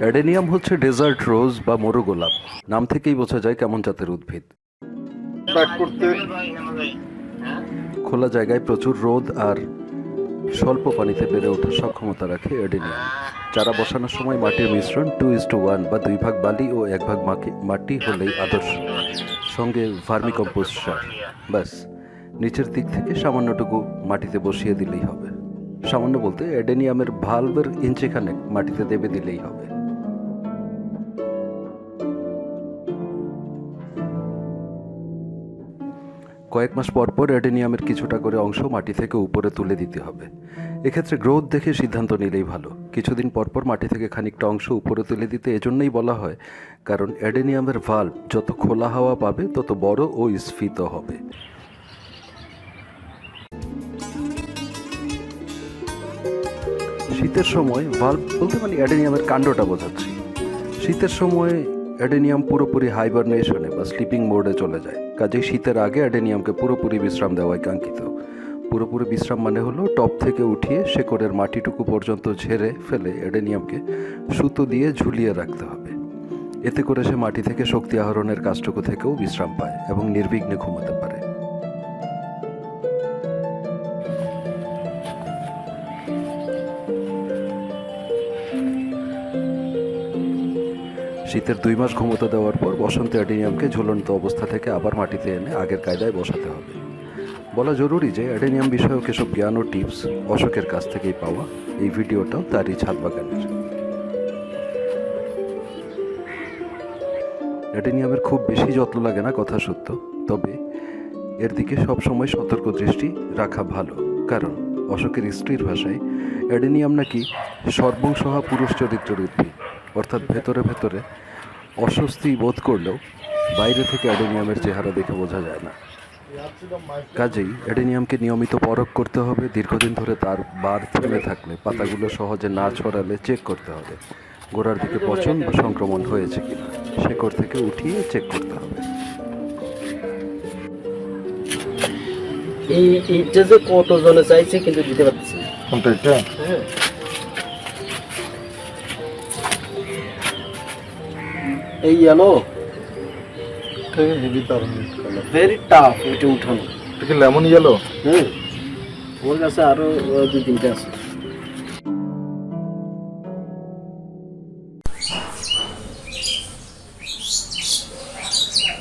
Adenium হচ্ছে dessert রোজ বা মরু গোলাপ। নাম থেকেই বোঝা যায় কেমন জাতের উদ্ভিদ। খোলা জায়গায় প্রচুর রোদ আর স্বল্প পানিতে বেড়ে ওঠার সক্ষমতা রাখে অ্যাডেনিয়াম। চারা বসানোর সময় মাটির মিশ্রণ টু ইস টু ওয়ান বা দুই ভাগ বালি ও এক ভাগ মাটি হলেই আদর্শ। সঙ্গে ভার্মি কম্পোস্ট সার। ব্যাস। নিচের দিক থেকে সামান্যটুকু মাটিতে বসিয়ে দিলেই হবে। সামান্য বলতে অ্যাডেনিয়ামের ভালভের ইঞ্চিখানেক মাটিতে দেবে দিলেই হবে। কয়েক মাস পর পর অ্যাডেনিয়ামের কিছুটা করে অংশ মাটি থেকে উপরে তুলে দিতে হবে। এক্ষেত্রে গ্রোথ দেখে সিদ্ধান্ত নিলেই ভালো। কিছুদিন পর পর মাটি থেকে খানিকটা অংশ উপরে তুলে দিতে এজন্যই বলা হয়, কারণ অ্যাডেনিয়ামের ভাল্ব যত খোলা হাওয়া পাবে, তত বড় ও স্ফীত হবে। শীতের সময় ভাল্ব বলতে মানে অ্যাডেনিয়ামের কাণ্ডটা বোঝাচ্ছি। শীতের সময় অ্যাডেনিয়াম পুরোপুরি হাইবারনেশনে বা স্লিপিং মোডে চলে যায়। কাজেই শীতের আগে অ্যাডেনিয়ামকে পুরোপুরি বিশ্রাম দেওয়াই কাঙ্ক্ষিত। পুরোপুরি বিশ্রাম মানে হলো টপ থেকে উঠিয়ে শেকড়ের মাটিটুকু পর্যন্ত ঝেড়ে ফেলে অ্যাডেনিয়ামকে সুতো দিয়ে ঝুলিয়ে রাখতে হবে। এতে করে সে মাটি থেকে শক্তি আহরণের কাজটুকু থেকেও বিশ্রাম পায় এবং নির্বিঘ্নে ঘুমাতে পারে। শীতের দুই মাস ঘুমোতে দেওয়ার পর বসন্ত অ্যাডেনিয়ামকে ঝুলন্ত অবস্থা থেকে আবার মাটিতে এনে আগের কায়দায় বসাতে হবে। বলা জরুরি যে অ্যাডেনিয়াম বিষয়ক এসব জ্ঞান ও টিপস অশোকের কাছ থেকেই পাওয়া এই ভিডিওটাও তারই ছাদ বাগানের অ্যাডেনিয়ামের খুব বেশি যত্ন লাগে না কথা সত্য, তবে এর দিকে সবসময় সতর্ক দৃষ্টি রাখা ভালো। কারণ অশোকের স্ত্রীর ভাষায় অ্যাডেনিয়াম নাকি সর্বংসহা পুরুষ চরিত্রের উদ্ভিদ। অর্থাৎ ভেতরে ভেতরে অস্বস্তি বোধ করলেও বাইরে থেকে অ্যাডেনিয়ামের চেহারা দেখে বোঝা যায় না। কাজেই অ্যাডেনিয়ামকে নিয়মিত পরখ করতে হবে দীর্ঘদিন ধরে তার বার থেমে থাকলে পাতাগুলো সহজে না ছড়ালে চেক করতে হবে গোড়ার দিকে পচন বা সংক্রমণ হয়েছে কিনা শেকড় থেকে উঠিয়ে চেক করতে হবে। এই এইটা যে কত জনে চাইছে কিন্তু দিতে পারতেছি না। কোনটা এটা এই ইয়েলো হেভি দারুণ ভেরি টাফ এটা উঠানো। এটা লেমন ইয়েলো হুম ওর কাছে আরও দুই তিনটে আছে।